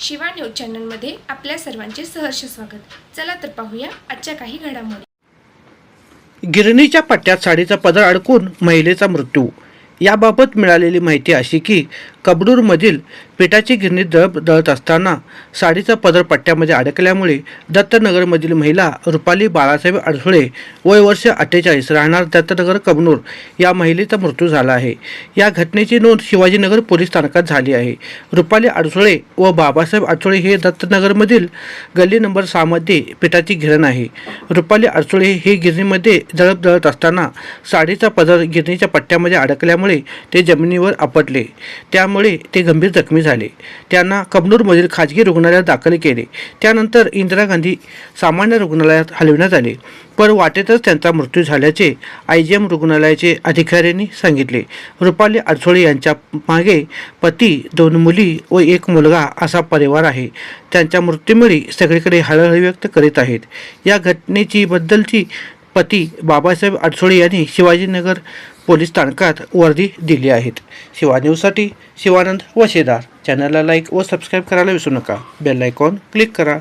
Shiva news चॅनलमध्ये आपल्या सर्वांचे सहर्ष स्वागत. चला तर पाहूया आजच्या काही घडामोडी. गिरणीच्या पट्ट्यात साडीचा पदर अडकून महिलेचा मृत्यू. याबाबत मिळालेली माहिती अशी की कबडूरमधील पिठाची गिरणी दळप दळत असताना साडीचा पदर पट्ट्यामध्ये अडकल्यामुळे दत्तनगरमधील महिला रुपाली बाळासाहेब अडसुळे वय वर्ष अठ्ठेचाळीस राहणार दत्तनगर कबनूर या महिलेचा मृत्यू झाला आहे. या घटनेची नोंद शिवाजीनगर पोलीस स्थानकात झाली आहे. रुपाली अडसुळे व बाबासाहेब अडसुळे हे दत्तनगरमधील गल्ली नंबर सहामध्ये पिठाची गिरण आहे. रुपाली अडसुळे हे गिरणीमध्ये दळप दळत असताना साडीचा पदर गिरणीच्या पट्ट्यामध्ये अडकल्यामुळे ते जमिनीवर आपटले. त्यामुळे ते गंभीर जखमी झाले. त्यांना कबनूरमधील खाजगी रुग्णालयात दाखल केले. त्यानंतर इंदिरा गांधी सामान्य रुग्णालयात हलविण्यात आले. पण वाटेतच त्यांचा मृत्यू झाल्याचे आय जी एम रुग्णालयाचे अधिकाऱ्यांनी सांगितले. रुपाली अडसोळे यांच्या मागे पती दोन मुली व एक मुलगा असा परिवार आहे. त्यांच्या मृत्यूमुळे सगळीकडे हळहळ व्यक्त करीत आहेत. या घटनेची बद्दलची पती बाबासाहेब अडसोळे यांनी शिवाजीनगर पोलीस स्थानकात वर्दी दिली आहेत. शिवा न्यूजसाठी शिवानंद वशेदार. चॅनलला लाईक व सबस्क्राईब करायला विसरू नका. बेल आयकॉन क्लिक करा.